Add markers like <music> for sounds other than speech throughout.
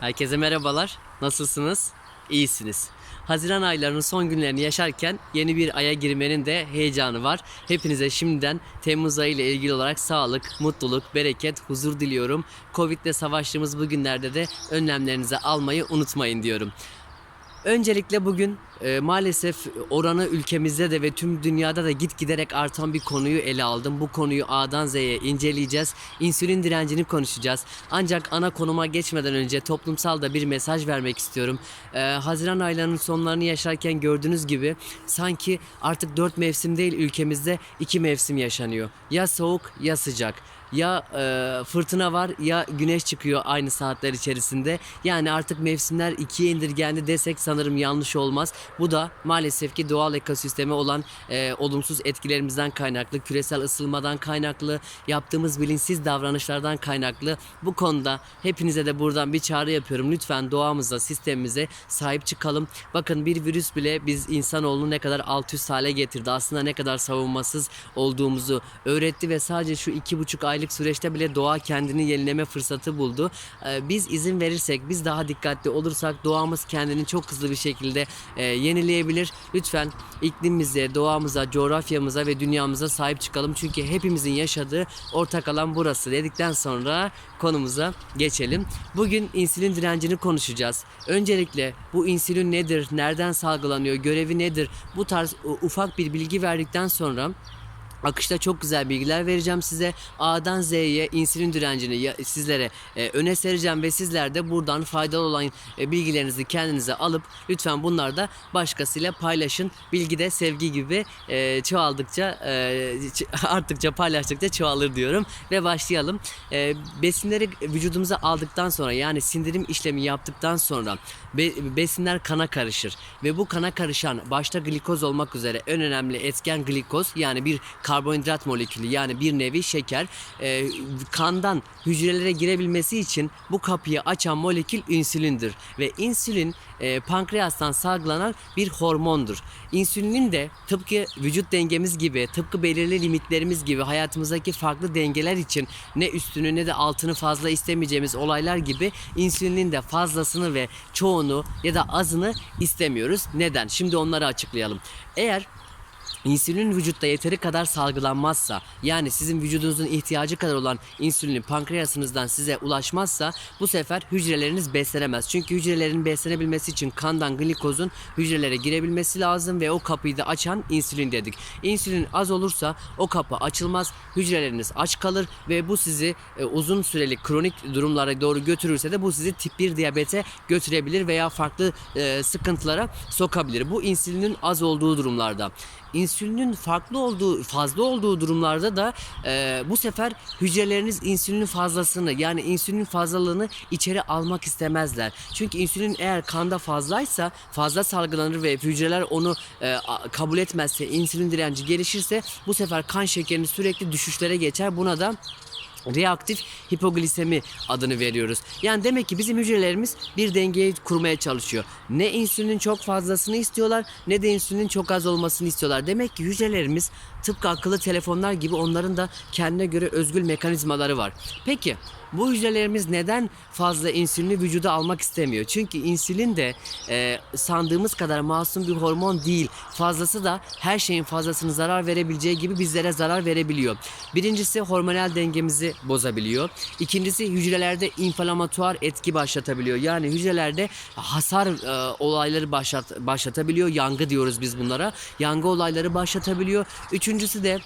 Herkese merhabalar. Nasılsınız? İyisiniz. Haziran aylarının son günlerini yaşarken yeni bir aya girmenin de heyecanı var. Hepinize şimdiden Temmuz ayı ile ilgili olarak sağlık, mutluluk, bereket, huzur diliyorum. Covid ile savaştığımız bu günlerde de önlemlerinizi almayı unutmayın diyorum. Öncelikle bugün e, maalesef oranı ülkemizde de ve tüm dünyada da git giderek artan bir konuyu ele aldım. Bu konuyu A'dan Z'ye inceleyeceğiz. İnsülin direncini konuşacağız. Ancak ana konuma geçmeden önce toplumsal da bir mesaj vermek istiyorum. E, Haziran aylarının sonlarını yaşarken gördüğünüz gibi sanki artık dört mevsim değil ülkemizde iki mevsim yaşanıyor. Ya soğuk ya sıcak ya e, fırtına var ya güneş çıkıyor aynı saatler içerisinde. Yani artık mevsimler ikiye indirgendi desek sanırım yanlış olmaz. Bu da maalesef ki doğal ekosisteme olan e, olumsuz etkilerimizden kaynaklı, küresel ısınmadan kaynaklı, yaptığımız bilinçsiz davranışlardan kaynaklı. Bu konuda hepinize de buradan bir çağrı yapıyorum. Lütfen doğamıza, sistemimize sahip çıkalım. Bakın bir virüs bile biz insanoğlunu ne kadar alt üst hale getirdi. Aslında ne kadar savunmasız olduğumuzu öğretti ve sadece şu iki buçuk aylık süreçte bile doğa kendini yenileme fırsatı buldu. Ee, Biz izin verirsek, biz daha dikkatli olursak doğamız kendini çok hızlı bir şekilde e, yenileyebilir. Lütfen iklimimize, doğamıza, coğrafyamıza ve dünyamıza sahip çıkalım. Çünkü hepimizin yaşadığı ortak alan burası dedikten sonra konumuza geçelim. Bugün insülin direncini konuşacağız. Öncelikle bu insülin nedir, nereden salgılanıyor, görevi nedir? Bu tarz u- ufak bir bilgi verdikten sonra Akışta çok güzel bilgiler vereceğim size. A'dan Z'ye insülin direncini sizlere e, öne sereceğim ve sizler de buradan faydalı olan e, bilgilerinizi kendinize alıp lütfen bunlar da başkasıyla paylaşın. Bilgi de sevgi gibi e, çoğaldıkça e, <laughs> arttıkça paylaştıkça çoğalır diyorum ve başlayalım. Besinleri vücudumuza aldıktan sonra yani sindirim işlemi yaptıktan sonra be- besinler kana karışır ve bu kana karışan başta glikoz olmak üzere en önemli etken glikoz yani bir karbonhidrat molekülü yani bir nevi şeker e, kandan hücrelere girebilmesi için bu kapıyı açan molekül insülindir ve insülin e, pankreastan salgılanan bir hormondur. İnsülinin de tıpkı vücut dengemiz gibi tıpkı belirli limitlerimiz gibi hayatımızdaki farklı dengeler için ne üstünü ne de altını fazla istemeyeceğimiz olaylar gibi insülinin de fazlasını ve çoğunu ya da azını istemiyoruz. Neden? Şimdi onları açıklayalım. Eğer İnsülin vücutta yeteri kadar salgılanmazsa yani sizin vücudunuzun ihtiyacı kadar olan insülin pankreasınızdan size ulaşmazsa bu sefer hücreleriniz beslenemez. Çünkü hücrelerin beslenebilmesi için kandan glikozun hücrelere girebilmesi lazım ve o kapıyı da açan insülin dedik. İnsülin az olursa o kapı açılmaz, hücreleriniz aç kalır ve bu sizi e, uzun süreli kronik durumlara doğru götürürse de bu sizi tip 1 diyabete götürebilir veya farklı e, sıkıntılara sokabilir. Bu insülinin az olduğu durumlarda. İnsülinin farklı olduğu, fazla olduğu durumlarda da e, bu sefer hücreleriniz insülinin fazlasını yani insülinin fazlalığını içeri almak istemezler. Çünkü insülin eğer kanda fazlaysa fazla salgılanır ve hücreler onu e, kabul etmezse insülin direnci gelişirse bu sefer kan şekeriniz sürekli düşüşlere geçer. Buna da reaktif hipoglisemi adını veriyoruz. Yani demek ki bizim hücrelerimiz bir dengeyi kurmaya çalışıyor. Ne insülinin çok fazlasını istiyorlar ne de insülinin çok az olmasını istiyorlar. Demek ki hücrelerimiz tıpkı akıllı telefonlar gibi onların da kendine göre özgül mekanizmaları var. Peki bu hücrelerimiz neden fazla insülini vücuda almak istemiyor? Çünkü insülin de e, sandığımız kadar masum bir hormon değil. Fazlası da her şeyin fazlasını zarar verebileceği gibi bizlere zarar verebiliyor. Birincisi hormonal dengemizi bozabiliyor. İkincisi hücrelerde inflamatuar etki başlatabiliyor. Yani hücrelerde hasar e, olayları başlat, başlatabiliyor. Yangı diyoruz biz bunlara. Yangı olayları başlatabiliyor. Üçüncüsü de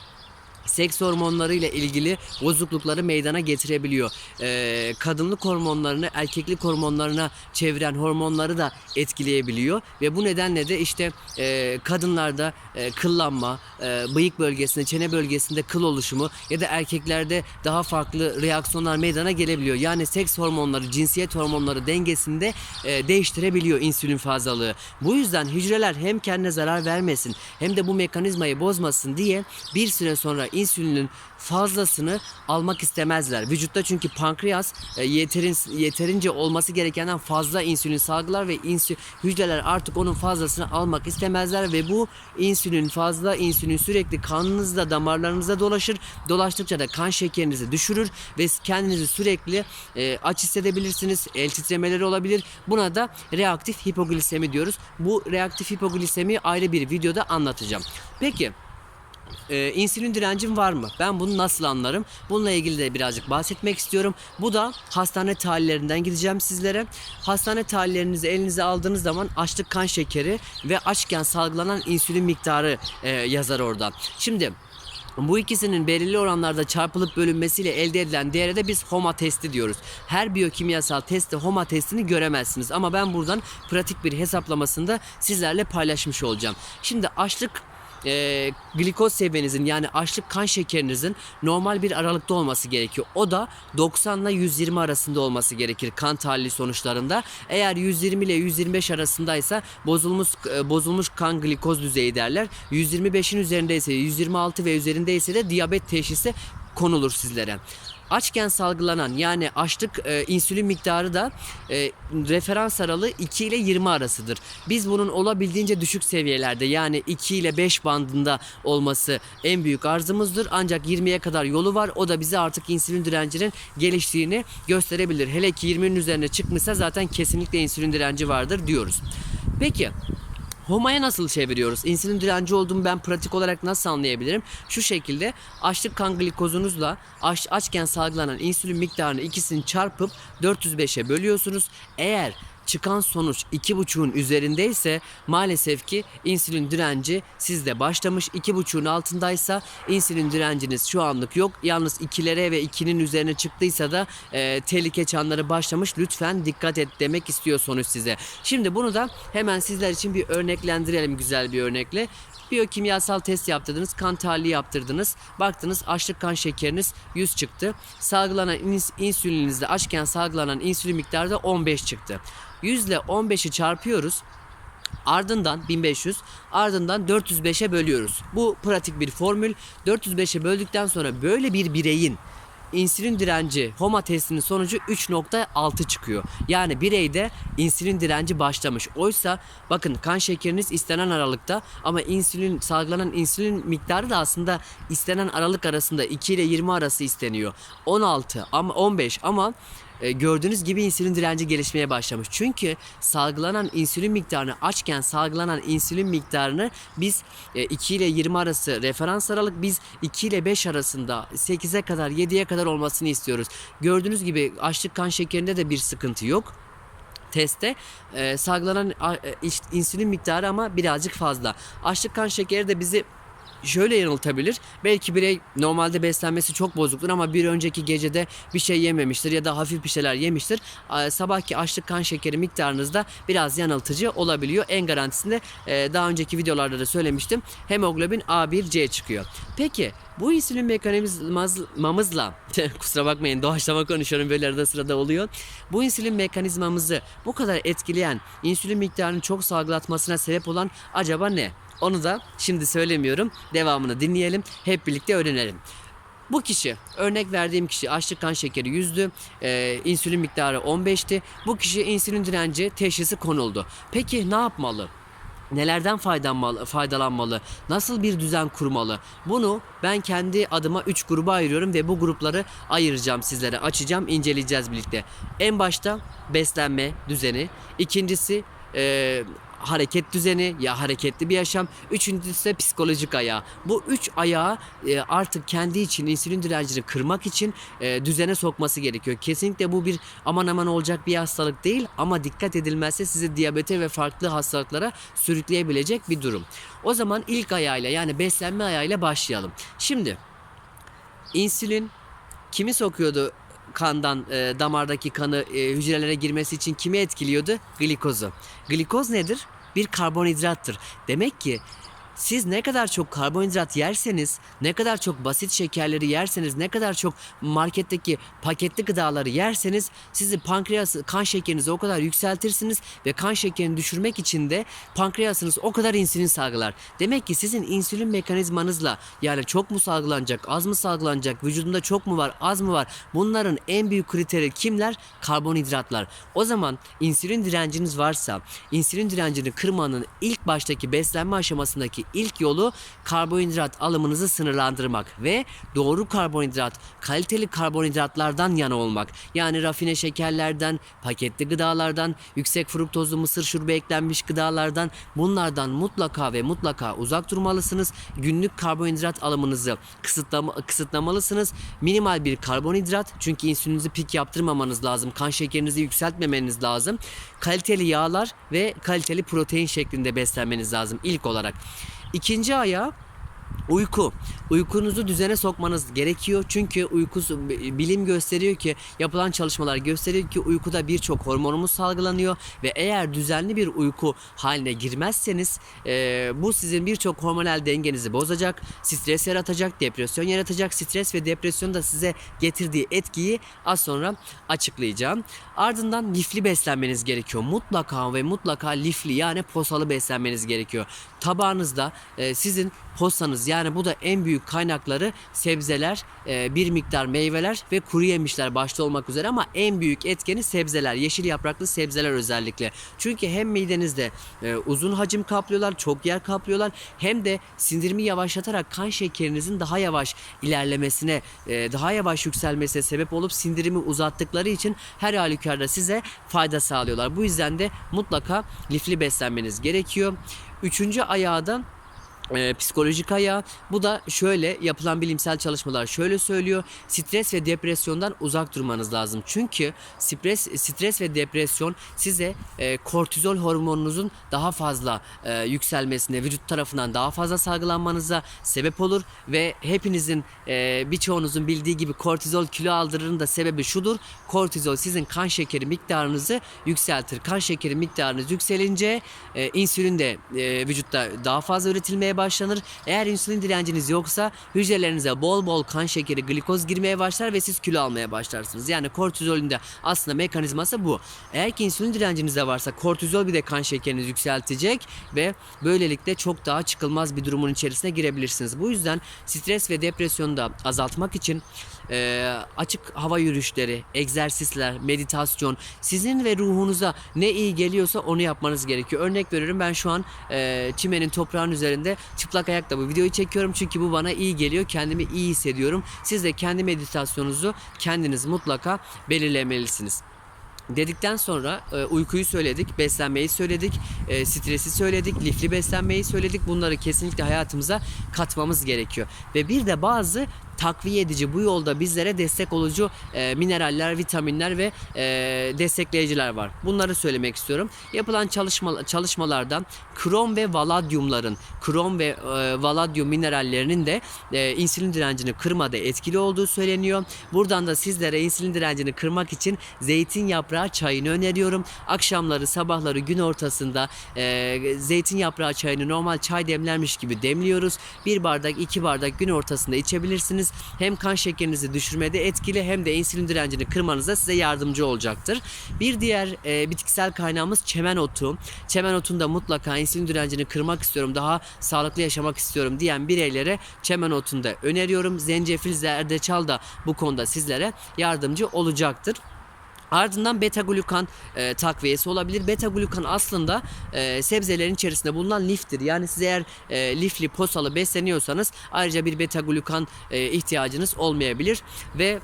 seks hormonları ile ilgili bozuklukları meydana getirebiliyor. Ee, kadınlık hormonlarını erkeklik hormonlarına çeviren hormonları da etkileyebiliyor ve bu nedenle de işte e, kadınlarda e, kıllanma, e, bıyık bölgesinde, çene bölgesinde kıl oluşumu ya da erkeklerde daha farklı reaksiyonlar meydana gelebiliyor. Yani seks hormonları, cinsiyet hormonları dengesinde e, değiştirebiliyor insülin fazlalığı. Bu yüzden hücreler hem kendine zarar vermesin hem de bu mekanizmayı bozmasın diye bir süre sonra insülinin fazlasını almak istemezler. Vücutta çünkü pankreas e, yeterin, yeterince olması gerekenden fazla insülin salgılar ve insü, hücreler artık onun fazlasını almak istemezler ve bu insülin fazla insülin sürekli kanınızda damarlarınızda dolaşır. Dolaştıkça da kan şekerinizi düşürür ve kendinizi sürekli e, aç hissedebilirsiniz. El titremeleri olabilir. Buna da reaktif hipoglisemi diyoruz. Bu reaktif hipoglisemiyi ayrı bir videoda anlatacağım. Peki ee, insülin direncim var mı? Ben bunu nasıl anlarım? Bununla ilgili de birazcık bahsetmek istiyorum. Bu da hastane tahlillerinden gideceğim sizlere. Hastane tahlillerinizi elinize aldığınız zaman açlık kan şekeri ve açken salgılanan insülin miktarı e, yazar orada. Şimdi bu ikisinin belirli oranlarda çarpılıp bölünmesiyle elde edilen değere de biz HOMA testi diyoruz. Her biyokimyasal testte HOMA testini göremezsiniz ama ben buradan pratik bir hesaplamasını da sizlerle paylaşmış olacağım. Şimdi açlık e, glikoz seviyenizin yani açlık kan şekerinizin normal bir aralıkta olması gerekiyor. O da 90 ile 120 arasında olması gerekir kan tahlili sonuçlarında. Eğer 120 ile 125 arasındaysa bozulmuş e, bozulmuş kan glikoz düzeyi derler. 125'in üzerindeyse 126 ve üzerindeyse de diyabet teşhisi konulur sizlere. Açken salgılanan yani açlık e, insülin miktarı da e, referans aralığı 2 ile 20 arasıdır. Biz bunun olabildiğince düşük seviyelerde yani 2 ile 5 bandında olması en büyük arzımızdır. Ancak 20'ye kadar yolu var. O da bize artık insülin direncinin geliştiğini gösterebilir. Hele ki 20'nin üzerine çıkmışsa zaten kesinlikle insülin direnci vardır diyoruz. Peki Homa'ya nasıl çeviriyoruz? İnsülin direnci olduğumu ben pratik olarak nasıl anlayabilirim? Şu şekilde açlık kan glikozunuzla aç, açken salgılanan insülin miktarını ikisini çarpıp 405'e bölüyorsunuz. Eğer çıkan sonuç 2,5'un üzerindeyse maalesef ki insülin direnci sizde başlamış. 2,5'un altındaysa insülin direnciniz şu anlık yok. Yalnız 2'lere ve 2'nin üzerine çıktıysa da e, tehlike çanları başlamış. Lütfen dikkat et demek istiyor sonuç size. Şimdi bunu da hemen sizler için bir örneklendirelim güzel bir örnekle. Biyokimyasal test yaptırdınız, kan tahlili yaptırdınız. Baktınız açlık kan şekeriniz 100 çıktı. Salgılanan ins- insülininizde açken salgılanan insülin miktarı da 15 çıktı. 100 ile 15'i çarpıyoruz. Ardından 1500 ardından 405'e bölüyoruz. Bu pratik bir formül. 405'e böldükten sonra böyle bir bireyin insülin direnci HOMA testinin sonucu 3.6 çıkıyor. Yani bireyde insülin direnci başlamış. Oysa bakın kan şekeriniz istenen aralıkta ama insülin salgılanan insülin miktarı da aslında istenen aralık arasında 2 ile 20 arası isteniyor. 16 ama 15 ama e, gördüğünüz gibi insülin direnci gelişmeye başlamış. Çünkü salgılanan insülin miktarını açken salgılanan insülin miktarını biz e, 2 ile 20 arası referans aralık biz 2 ile 5 arasında 8'e kadar 7'ye kadar olmasını istiyoruz. Gördüğünüz gibi açlık kan şekerinde de bir sıkıntı yok testte e, salgılanan e, insülin miktarı ama birazcık fazla. Açlık kan şekeri de bizi şöyle yanıltabilir. Belki birey normalde beslenmesi çok bozuktur ama bir önceki gecede bir şey yememiştir ya da hafif bir şeyler yemiştir. Sabahki açlık kan şekeri miktarınız da biraz yanıltıcı olabiliyor. En garantisinde e, daha önceki videolarda da söylemiştim. Hemoglobin A1C çıkıyor. Peki bu insülin mekanizmamızla <laughs> kusura bakmayın doğaçlama konuşuyorum böyle arada sırada oluyor. Bu insülin mekanizmamızı bu kadar etkileyen insülin miktarını çok salgılatmasına sebep olan acaba ne? Onu da şimdi söylemiyorum. Devamını dinleyelim. Hep birlikte öğrenelim. Bu kişi, örnek verdiğim kişi açlık kan şekeri 100'dü, e, insülin miktarı 15'ti. Bu kişi insülin direnci teşhisi konuldu. Peki ne yapmalı? Nelerden faydalanmalı? Nasıl bir düzen kurmalı? Bunu ben kendi adıma 3 gruba ayırıyorum ve bu grupları ayıracağım sizlere. Açacağım, inceleyeceğiz birlikte. En başta beslenme düzeni. İkincisi e, hareket düzeni ya hareketli bir yaşam. Üçüncüsü ise psikolojik ayağı. Bu üç ayağı e, artık kendi için insülin direncini kırmak için e, düzene sokması gerekiyor. Kesinlikle bu bir aman aman olacak bir hastalık değil ama dikkat edilmezse sizi diyabete ve farklı hastalıklara sürükleyebilecek bir durum. O zaman ilk ayağıyla yani beslenme ayağıyla başlayalım. Şimdi insülin kimi sokuyordu kandan e, damardaki kanı e, hücrelere girmesi için kimi etkiliyordu? Glikozu. Glikoz nedir? Bir karbonhidrattır. Demek ki siz ne kadar çok karbonhidrat yerseniz, ne kadar çok basit şekerleri yerseniz, ne kadar çok marketteki paketli gıdaları yerseniz sizi pankreas kan şekerinizi o kadar yükseltirsiniz ve kan şekerini düşürmek için de pankreasınız o kadar insülin salgılar. Demek ki sizin insülin mekanizmanızla yani çok mu salgılanacak, az mı salgılanacak, vücudunda çok mu var, az mı var? Bunların en büyük kriteri kimler? Karbonhidratlar. O zaman insülin direnciniz varsa, insülin direncini kırmanın ilk baştaki beslenme aşamasındaki ilk yolu karbonhidrat alımınızı sınırlandırmak ve doğru karbonhidrat, kaliteli karbonhidratlardan yana olmak. Yani rafine şekerlerden, paketli gıdalardan, yüksek fruktozlu mısır şurubu eklenmiş gıdalardan bunlardan mutlaka ve mutlaka uzak durmalısınız. Günlük karbonhidrat alımınızı kısıtlama, kısıtlamalısınız. Minimal bir karbonhidrat çünkü insülinizi pik yaptırmamanız lazım. Kan şekerinizi yükseltmemeniz lazım. Kaliteli yağlar ve kaliteli protein şeklinde beslenmeniz lazım ilk olarak. İkinci ayağı Uyku. Uykunuzu düzene sokmanız gerekiyor. Çünkü uykusu bilim gösteriyor ki yapılan çalışmalar gösteriyor ki uykuda birçok hormonumuz salgılanıyor ve eğer düzenli bir uyku haline girmezseniz e, bu sizin birçok hormonal dengenizi bozacak, stres yaratacak, depresyon yaratacak. Stres ve depresyon da size getirdiği etkiyi az sonra açıklayacağım. Ardından lifli beslenmeniz gerekiyor. Mutlaka ve mutlaka lifli yani posalı beslenmeniz gerekiyor. Tabağınızda e, sizin postanız yani bu da en büyük kaynakları sebzeler, e, bir miktar meyveler ve kuru yemişler başta olmak üzere ama en büyük etkeni sebzeler, yeşil yapraklı sebzeler özellikle. Çünkü hem midenizde e, uzun hacim kaplıyorlar, çok yer kaplıyorlar hem de sindirimi yavaşlatarak kan şekerinizin daha yavaş ilerlemesine, e, daha yavaş yükselmesine sebep olup sindirimi uzattıkları için her halükarda size fayda sağlıyorlar. Bu yüzden de mutlaka lifli beslenmeniz gerekiyor. Üçüncü ayağı da e, psikolojik ayağı. Bu da şöyle yapılan bilimsel çalışmalar şöyle söylüyor. Stres ve depresyondan uzak durmanız lazım. Çünkü stres stres ve depresyon size e, kortizol hormonunuzun daha fazla e, yükselmesine, vücut tarafından daha fazla salgılanmanıza sebep olur ve hepinizin e, birçoğunuzun bildiği gibi kortizol kilo aldırırın da sebebi şudur. Kortizol sizin kan şekeri miktarınızı yükseltir. Kan şekeri miktarınız yükselince e, insülin de e, vücutta daha fazla üretilmeye başlanır. Eğer insülin direnciniz yoksa hücrelerinize bol bol kan şekeri, glikoz girmeye başlar ve siz kilo almaya başlarsınız. Yani kortizolün de aslında mekanizması bu. Eğer ki insülin direnciniz de varsa kortizol bir de kan şekerinizi yükseltecek ve böylelikle çok daha çıkılmaz bir durumun içerisine girebilirsiniz. Bu yüzden stres ve depresyonu da azaltmak için e, açık hava yürüyüşleri, egzersizler, meditasyon sizin ve ruhunuza ne iyi geliyorsa onu yapmanız gerekiyor. Örnek veriyorum ben şu an e, çimenin toprağın üzerinde çıplak ayakla bu videoyu çekiyorum çünkü bu bana iyi geliyor. Kendimi iyi hissediyorum. Siz de kendi meditasyonunuzu kendiniz mutlaka belirlemelisiniz. Dedikten sonra e, uykuyu söyledik, beslenmeyi söyledik, e, stresi söyledik, lifli beslenmeyi söyledik. Bunları kesinlikle hayatımıza katmamız gerekiyor. Ve bir de bazı takviye edici bu yolda bizlere destek olucu e, mineraller, vitaminler ve e, destekleyiciler var. Bunları söylemek istiyorum. Yapılan çalışma, çalışmalarda krom ve valadyumların, krom ve e, valadyum minerallerinin de e, insülin direncini kırmada etkili olduğu söyleniyor. Buradan da sizlere insülin direncini kırmak için zeytin yaprağı çayını öneriyorum. Akşamları, sabahları, gün ortasında e, zeytin yaprağı çayını normal çay demlermiş gibi demliyoruz. Bir bardak, iki bardak gün ortasında içebilirsiniz. Hem kan şekerinizi düşürmede etkili hem de insülin direncini kırmanıza size yardımcı olacaktır. Bir diğer e, bitkisel kaynağımız çemen otu. Çemen otunda mutlaka insülin direncini kırmak istiyorum, daha sağlıklı yaşamak istiyorum diyen bireylere çemen otunu da öneriyorum. Zencefil, zerdeçal da bu konuda sizlere yardımcı olacaktır. Ardından beta glukan e, takviyesi olabilir. Beta glukan aslında e, sebzelerin içerisinde bulunan liftir. Yani siz eğer e, lifli posalı besleniyorsanız ayrıca bir beta glukan e, ihtiyacınız olmayabilir ve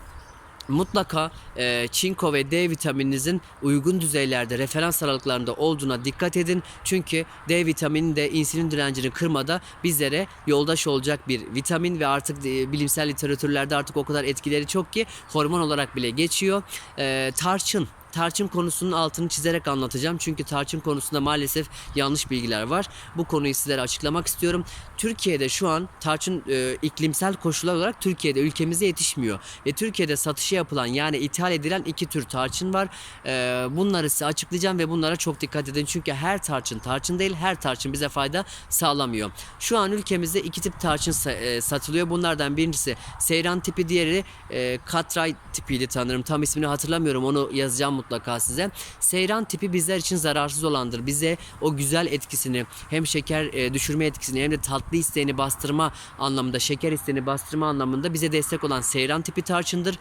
mutlaka e, çinko ve D vitamininizin uygun düzeylerde referans aralıklarında olduğuna dikkat edin. Çünkü D vitamini de insülin direncini kırmada bizlere yoldaş olacak bir vitamin ve artık e, bilimsel literatürlerde artık o kadar etkileri çok ki hormon olarak bile geçiyor. E, tarçın tarçın konusunun altını çizerek anlatacağım. Çünkü tarçın konusunda maalesef yanlış bilgiler var. Bu konuyu sizlere açıklamak istiyorum. Türkiye'de şu an tarçın e, iklimsel koşullar olarak Türkiye'de ülkemize yetişmiyor. Ve Türkiye'de satışı yapılan yani ithal edilen iki tür tarçın var. E, bunları size açıklayacağım ve bunlara çok dikkat edin. Çünkü her tarçın tarçın değil, her tarçın bize fayda sağlamıyor. Şu an ülkemizde iki tip tarçın e, satılıyor. Bunlardan birincisi seyran tipi, diğeri e, katray tipiydi sanırım. Tam ismini hatırlamıyorum. Onu yazacağım mutlaka size. Seyran tipi bizler için zararsız olandır. Bize o güzel etkisini hem şeker e, düşürme etkisini hem de tatlı isteğini bastırma anlamında, şeker isteğini bastırma anlamında bize destek olan seyran tipi tarçındır.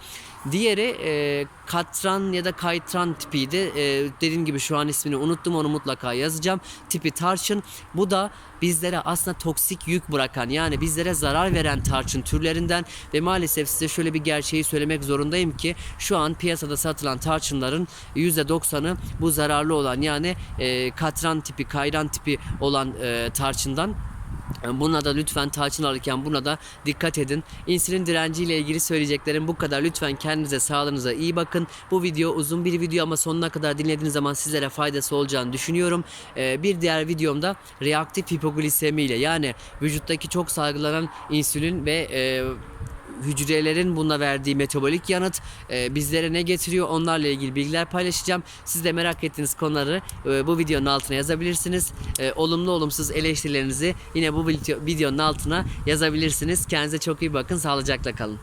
Diğeri e, katran ya da kaytran tipiydi. E, dediğim gibi şu an ismini unuttum. Onu mutlaka yazacağım. Tipi tarçın. Bu da bizlere aslında toksik yük bırakan yani bizlere zarar veren tarçın türlerinden ve maalesef size şöyle bir gerçeği söylemek zorundayım ki şu an piyasada satılan tarçınların %90'ı bu zararlı olan yani e, katran tipi, kayran tipi olan e, tarçından Buna da lütfen tarçın alırken buna da dikkat edin. İnsülin direnci ile ilgili söyleyeceklerim bu kadar. Lütfen kendinize, sağlığınıza iyi bakın. Bu video uzun bir video ama sonuna kadar dinlediğiniz zaman sizlere faydası olacağını düşünüyorum. Ee, bir diğer videomda reaktif hipoglisemi ile yani vücuttaki çok salgılanan insülin ve e, hücrelerin buna verdiği metabolik yanıt e, bizlere ne getiriyor onlarla ilgili bilgiler paylaşacağım. Siz de merak ettiğiniz konuları e, bu videonun altına yazabilirsiniz. E, olumlu olumsuz eleştirilerinizi yine bu video- videonun altına yazabilirsiniz. Kendinize çok iyi bakın. Sağlıcakla kalın.